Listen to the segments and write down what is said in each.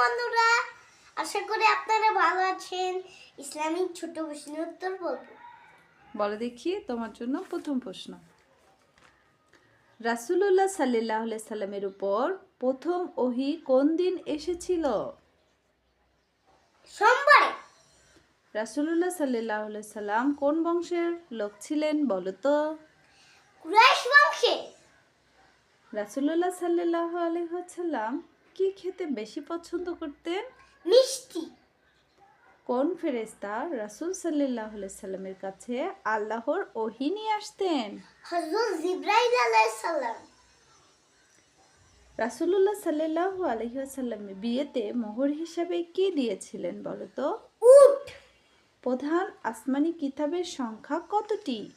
বন্ধুরা আশা করি আপনারা ভালো আছেন। ইসলামিক ছোট প্রশ্নের উত্তর বলব। বলে দেখি তোমার জন্য প্রথম প্রশ্ন। রাসুলুল্লাহ সাল্লাহ সাল্লামের উপর প্রথম ওহি কোন দিন এসেছিল? সোমবারে। রাসুলুল্লাহ সাল্লাহ সাল্লাম কোন বংশের লোক ছিলেন বলো তো? কুরাইশ বংশে রাসুলুল্লাহ সাল্লাহ আলহাম কি খেতে বেশি পছন্দ করতেন? মিষ্টি। কোন ফেরেস্তা রাসুল সাল্লাহ সাল্লামের কাছে আল্লাহর ওহি নিয়ে আসতেন? হযরত জিব্রাইল রাসুলুল্লাহ সাল্লাহ আলহিহাসাল্লামের বিয়েতে মোহর হিসাবে কি দিয়েছিলেন বলো তো? উট। প্রধান আসমানি কিতাবের সংখ্যা কতটি?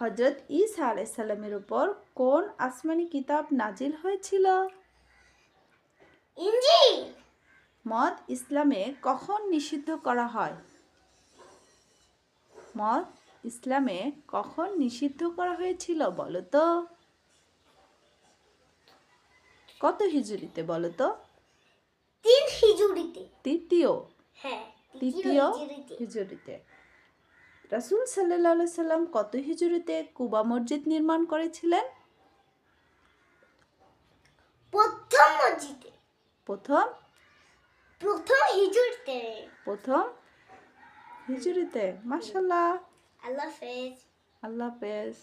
হজরত ঈসা আলাইসাল্লামের উপর কোন আসমানি কিতাব নাজিল হয়েছিল? মদ ইসলামে কখন নিষিদ্ধ করা হয়? মদ ইসলামে কখন নিষিদ্ধ করা হয়েছিল বলো তো? কত হিজুরিতে বলো তো? তিন হিজুরিতে। তৃতীয়। হ্যাঁ তৃতীয় হিজুরিতে। রাসুল সাল্লাহ সাল্লাম কত হিজুরিতে কুবা মসজিদ নির্মাণ করেছিলেন? প্রথম মসজিদে। প্রথম? প্রথম হিজুরিতে। প্রথম হিজুরিতে মাশাল্লাহ আল্লাহ হাফেজ। আল্লাহ হাফেজ।